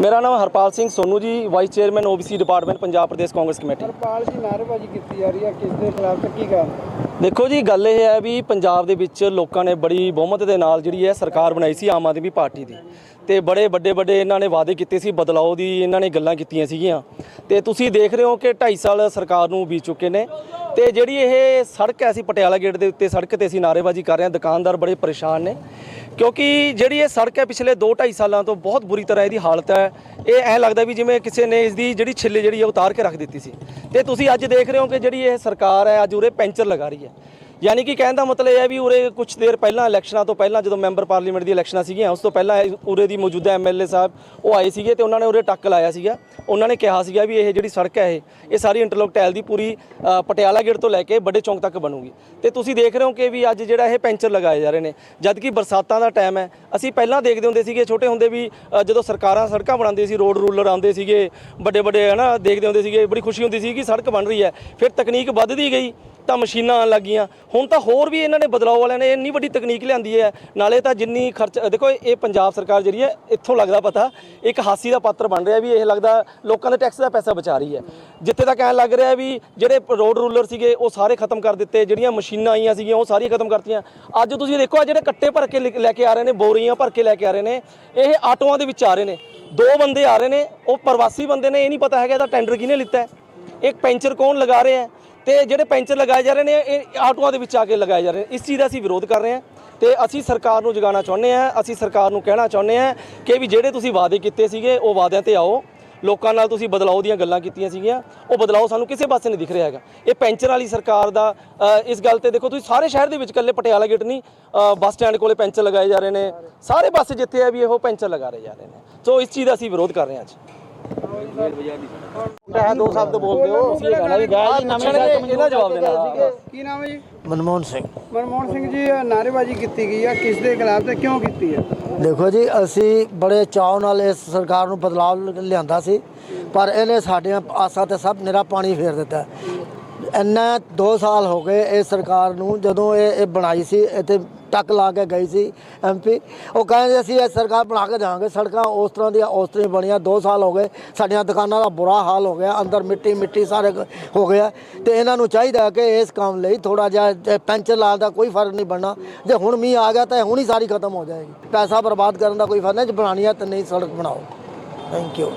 ਮੇਰਾ ਨਾਮ Harpal Singh Sonu ji vice chairman OBC department Punjab Pradesh Congress committee. Harpal ji ਨਾਅਰੇਬਾਜ਼ੀ ਕੀਤੀ ਜਾ ਰਹੀ ਹੈ ਕਿਸ ਦੇ ਖਿਲਾਫ ਤੇ ਕੀ ਕਾਰਨ? ਦੇਖੋ ਜੀ ਗੱਲ ਇਹ ਹੈ ਵੀ ਪੰਜਾਬ ਦੇ ਵਿੱਚ ਲੋਕਾਂ ਨੇ ਬੜੀ ਬਹੁਮਤ ਦੇ ਨਾਲ ਜਿਹੜੀ ਹੈ ਸਰਕਾਰ ਬਣਾਈ ਸੀ ਆਮ ਆਦਮੀ ਪਾਰਟੀ ਦੀ। ਤੇ ਬੜੇ ਵੱਡੇ ਵੱਡੇ ਇਹਨਾਂ ਨੇ ਵਾਅਦੇ ਕੀਤੇ ਸੀ ਬਦਲਾਅ ਦੀ ਇਹਨਾਂ ਨੇ ਗੱਲਾਂ ਕੀਤੀਆਂ ਸੀਗੀਆਂ। ਤੇ ਤੁਸੀਂ ਦੇਖ ਰਹੇ ਹੋ ਕਿ 2.5 ਸਾਲ ਸਰਕਾਰ ਨੂੰ ਬੀਤ ਚੁੱਕੇ ਨੇ। ਤੇ ਜਿਹੜੀ ਇਹ ਸੜਕ ਹੈ ਅਸੀਂ ਪਟਿਆਲਾ ਗੇਟ ਦੇ ਉੱਤੇ ਸੜਕ ਤੇ ਅਸੀਂ ਨਾਅਰੇਬਾਜ਼ੀ ਕਰ ਰਹੇ ਹਾਂ ਦੁਕਾਨਦਾਰ ਬੜੇ ਪਰੇਸ਼ਾਨ ਨੇ। ਕਿਉਂਕਿ ਜਿਹੜੀ ਇਹ ਸੜਕ ਹੈ ਪਿਛਲੇ 2.5 ਸਾਲਾਂ ਤੋਂ ਬਹੁਤ ਬੁਰੀ ਤਰ੍ਹਾਂ ਇਹਦੀ ਹਾਲਤ ਹੈ। ਇਹ ਐਂ ਲੱਗਦਾ ਵੀ ਜਿਵੇਂ ਕਿਸੇ ਨੇ ਇਸ ਦੀ ਜਿਹੜੀ ਛਿੱਲੇ ਜਿਹੜੀ ਹੈ ਉਤਾਰ ਕੇ ਰੱਖ ਦਿੱਤੀ ਸੀ। ਤੇ ਤੁਸੀਂ ਅੱਜ ਦੇਖ ਰਹੇ ਹੋ ਕਿ ਜਿਹੜੀ ਇਹ ਸਰਕਾਰ ਹੈ, ਅੱਜ ਉਰੇ ਪੈਂਚਰ ਲਗਾ ਰਹੀ ਹੈ। ਯਾਨੀ ਕਿ ਕਹਿਣ ਦਾ ਮਤਲਬ ਇਹ ਹੈ ਵੀ ਉਰੇ ਕੁਝ ਦੇਰ ਪਹਿਲਾਂ ਇਲੈਕਸ਼ਨਾਂ ਤੋਂ ਪਹਿਲਾਂ ਜਦੋਂ ਮੈਂਬਰ ਪਾਰਲੀਮੈਂਟ ਦੀ ਇਲੈਕਸ਼ਨਾਂ ਸੀਗੀਆਂ, ਉਸ ਤੋਂ ਪਹਿਲਾਂ ਉਰੇ ਦੀ ਮੌਜੂਦਾ ਐਮਐਲਏ ਸਾਹਿਬ ਉਹ ਆਏ ਸੀਗੇ ਤੇ ਉਹਨਾਂ ਨੇ ਉਰੇ ਟੱਕ ਲਾਇਆ ਸੀਗਾ। ਉਹਨਾਂ ਨੇ ਕਿਹਾ ਸੀਗਾ ਵੀ ਇਹ ਜਿਹੜੀ ਸੜਕ ਹੈ ਇਹ ਇਹ ਸਾਰੀ ਇੰਟਰਲੋਕ ਟਾਇਲ ਦੀ ਪੂਰੀ ਪਟਿਆਲਾ ਗੇਟ ਤੋਂ ਲੈ ਕੇ ਵੱਡੇ ਚੌਂਕ ਤੱਕ ਬਣੂਗੀ। ਤੇ ਤੁਸੀਂ ਦੇਖ ਰਹੇ ਹੋ ਕਿ ਵੀ ਅੱਜ ਜਿਹੜਾ ਇਹ ਪੈਂਚਰ ਲਗਾਏ ਜਾ ਰਹੇ ਨੇ ਜਦ ਕਿ ਬਰਸਾਤਾਂ ਦਾ ਟਾਈਮ ਹੈ, ਅਸੀਂ ਪਹਿਲਾਂ ਦੇਖਦੇ ਹੁੰਦੇ ਸੀਗੇ, ਛੋਟੇ ਹੁੰਦੇ ਵੀ ਜਦੋਂ ਸਰਕਾਰਾਂ ਸੜਕਾਂ ਬਣਾਉਂਦੇ ਸੀ, ਰੋਡ ਰੂਲਰ ਆਉਂਦੇ ਸੀਗੇ, ਵੱਡੇ ਵੱਡੇ ਹਨਾ, ਦੇਖਦੇ ਹੁੰਦੇ ਸੀਗੇ, ਬੜੀ ਖੁਸ਼ੀ ਹੁੰਦੀ ਸੀ ਕਿ ਸੜਕ ਬਣ ਰਹੀ ਹੈ। ਫਿਰ ਤਕਨੀਕ ਵੱਧਦੀ ਗਈ ਤਾਂ ਮਸ਼ੀਨਾਂ ਆਉਣ ਲੱਗੀਆਂ। ਹੁਣ ਤਾਂ ਹੋਰ ਵੀ ਇਹਨਾਂ ਨੇ ਬਦਲਾਅ ਵਾਲਿਆਂ ਨੇ ਇੰਨੀ ਵੱਡੀ ਤਕਨੀਕ ਲਿਆਂਦੀ ਹੈ। ਨਾਲੇ ਤਾਂ ਜਿੰਨੀ ਖਰਚ, ਦੇਖੋ ਇਹ ਪੰਜਾਬ ਸਰਕਾਰ ਜਿਹੜੀ ਹੈ, ਇੱਥੋਂ ਲੱਗਦਾ ਪਤਾ, ਇੱਕ ਹਾਸੀ ਦਾ ਪਾਤਰ ਬਣ ਰਿਹਾ ਵੀ ਇਹ ਲੱਗਦਾ ਲੋਕਾਂ ਦੇ ਟੈਕਸ ਦਾ ਪੈਸਾ ਬਚਾ ਰਹੀ ਹੈ। ਜਿੱਥੇ ਤੱਕ ਐਂ ਲੱਗ ਰਿਹਾ ਵੀ ਜਿਹੜੇ ਰੋਡ ਰੂਲਰ ਸੀਗੇ, ਉਹ ਸਾਰੇ ਖਤਮ ਕਰ ਦਿੱਤੇ, ਜਿਹੜੀਆਂ ਮਸ਼ੀਨਾਂ ਆਈਆਂ ਸੀਗੀਆਂ, ਉਹ ਸਾਰੀਆਂ ਖਤਮ ਕਰਤੀਆਂ। ਅੱਜ ਤੁਸੀਂ ਦੇਖੋ ਆ ਜਿਹੜੇ ਕੱਟੇ ਭਰ ਕੇ ਲੈ ਲੈ ਕੇ ਆ ਰਹੇ ਨੇ, ਬੋਰੀਆਂ ਭਰ ਕੇ ਲੈ ਕੇ ਆ ਰਹੇ ਨੇ, ਇਹ ਆਟੋਆਂ ਦੇ ਵਿੱਚ ਆ ਰਹੇ ਨੇ। ਦੋ ਬੰਦੇ ਆ ਰਹੇ ਨੇ, ਉਹ ਪ੍ਰਵਾਸੀ ਬੰਦੇ ਨੇ, ਇਹ ਨਹੀਂ ਪਤਾ ਹੈਗਾ ਇਹਦਾ ਟੈਂਡਰ ਕਿਹਨੇ ਲਿੱਤਾ ਹੈ। ਇੱਕ ਪੈਂਚਰ ਕੌਣ ਲਗਾ ਰਿਹਾ ਹੈ? ਤੇ ਜਿਹੜੇ ਪੈਂਚਰ ਲਗਾਏ ਜਾ ਰਹੇ ਨੇ, ਇਹ ਆਟੋਆਂ ਦੇ ਵਿੱਚ ਆ ਕੇ ਲਗਾਏ ਜਾ ਰਹੇ ਨੇ। ਇਸ ਚੀਜ਼ ਦਾ ਅਸੀਂ ਵਿਰੋਧ ਕਰ ਰਹੇ ਹਾਂ ਤੇ ਅਸੀਂ ਸਰਕਾਰ ਨੂੰ ਜਗਾਉਣਾ ਚਾਹੁੰਦੇ ਹਾਂ, ਅਸੀਂ ਸਰਕਾਰ ਨੂੰ ਕਹਿਣਾ ਚਾਹੁੰਦੇ ਹਾਂ ਕਿ ਵੀ ਜਿਹੜੇ ਤੁਸੀਂ ਵਾਅਦੇ ਕੀਤੇ ਸੀਗੇ, ਉਹ ਵਾਅਦਿਆਂ ਤੇ ਆਓ। ਲੋਕਾਂ ਨਾਲ ਤੁਸੀਂ ਬਦਲਾਅ ਦੀਆਂ ਗੱਲਾਂ ਕੀਤੀਆਂ ਸੀਗੀਆਂ, ਉਹ ਬਦਲਾਅ ਸਾਨੂੰ ਕਿਸੇ ਪਾਸੇ ਨਹੀਂ ਦਿਖ ਰਿਹਾ ਹੈਗਾ। ਇਹ ਪੈਂਚਰ ਵਾਲੀ ਸਰਕਾਰ ਦਾ ਇਸ ਗੱਲ ਤੇ ਦੇਖੋ ਤੁਸੀਂ ਸਾਰੇ ਸ਼ਹਿਰ ਦੇ ਵਿੱਚ ਇਕੱਲੇ ਪਟਿਆਲਾ ਗੇਟ ਨਹੀਂ ਬੱਸ ਸਟੈਂਡ ਕੋਲੇ ਪੈਂਚਰ ਲਗਾਏ ਜਾ ਰਹੇ ਨੇ। ਸਾਰੇ ਪਾਸੇ ਜਿੱਥੇ ਆ ਵੀ ਇਹੋ ਪੈਂਚਰ ਲਗਾ ਰਹੇ ਜਾ ਰਹੇ ਨੇ। ਸੋ ਇਸ ਚੀਜ਼ ਦਾ ਅਸੀਂ ਵਿਰੋਧ ਕਰ ਰਹੇ ਹਾਂ ਅੱਜ। ਮੈਂ ਦੋ ਸ਼ਬਦ ਬੋਲਦੇ ਹੋ। ਅਸੀਂ ਇਹ ਕਹਿਣਾ ਵੀ ਗਾਇ ਨਵੇਂ ਇਹਨਾਂ ਜਵਾਬ ਦੇਣਾ। ਕੀ ਨਾਮ ਹੈ ਜੀ? ਮਨਮੋਹਨ ਸਿੰਘ। ਮਨਮੋਹਨ ਸਿੰਘ ਜੀ ਇਹ ਨਾਅਰੇਬਾਜ਼ੀ ਕੀਤੀ ਗਈ ਹੈ ਕਿਸ ਦੇ ਖਿਲਾਫ ਤੇ ਕਿਉਂ ਕੀਤੀ ਹੈ ਦੇਖੋ ਜੀ ਅਸੀਂ ਬੜੇ ਚਾਅ ਨਾਲ ਇਸ ਸਰਕਾਰ ਨੂੰ ਬਦਲਾਅ ਲਿਆਂਦਾ ਸੀ ਪਰ ਇਹਨੇ ਸਾਡੀਆਂ ਆਸਾਂ ਤੇ ਸਭ ਨਿਰਾ ਪਾਣੀ ਫੇਰ ਦਿੱਤਾ। ਇੰਨਾ 2 ਸਾਲ ਹੋ ਗਏ ਇਹ ਸਰਕਾਰ ਨੂੰ ਜਦੋਂ ਇਹ ਇਹ ਬਣਾਈ ਸੀ ਇੱਥੇ ਟੱਕ ਲਾ ਕੇ ਗਈ ਸੀ ਐਮਪੀ ਉਹ ਕਹਿੰਦੇ ਅਸੀਂ ਇਹ ਸਰਕਾਰ ਬਣਾ ਕੇ ਜਾਵਾਂਗੇ ਸੜਕਾਂ ਉਸ ਤਰ੍ਹਾਂ ਦੀਆਂ, ਉਸ ਤਰ੍ਹਾਂ ਬਣੀਆਂ। 2 ਸਾਲ ਹੋ ਗਏ। ਸਾਡੀਆਂ ਦੁਕਾਨਾਂ ਦਾ ਬੁਰਾ ਹਾਲ ਹੋ ਗਿਆ। ਅੰਦਰ ਮਿੱਟੀ ਮਿੱਟੀ ਸਾਰੇ ਹੋ ਗਿਆ। ਤੇ ਇਹਨਾਂ ਨੂੰ ਚਾਹੀਦਾ ਕਿ ਇਸ ਕੰਮ ਲਈ ਥੋੜਾ ਜਿਹਾ ਪੈਂਚਰ ਲਾਲ ਦਾ ਕੋਈ ਫ਼ਰਕ ਨਹੀਂ ਬਣਨਾ। ਜੇ ਹੁਣ ਮੀਂਹ ਆ ਗਿਆ ਤਾਂ ਹੁਣ ਹੀ ਸਾਰੀ ਖਤਮ ਹੋ ਜਾਏਗੀ। ਪੈਸਾ ਬਰਬਾਦ ਕਰਨ ਦਾ ਕੋਈ ਫ਼ਰਕ ਨਹੀਂ। ਜੇ ਬਣਾਉਣੀ ਹੈ ਤਾਂ ਨਹੀਂ ਸੜਕ ਬਣਾਓ। Thank you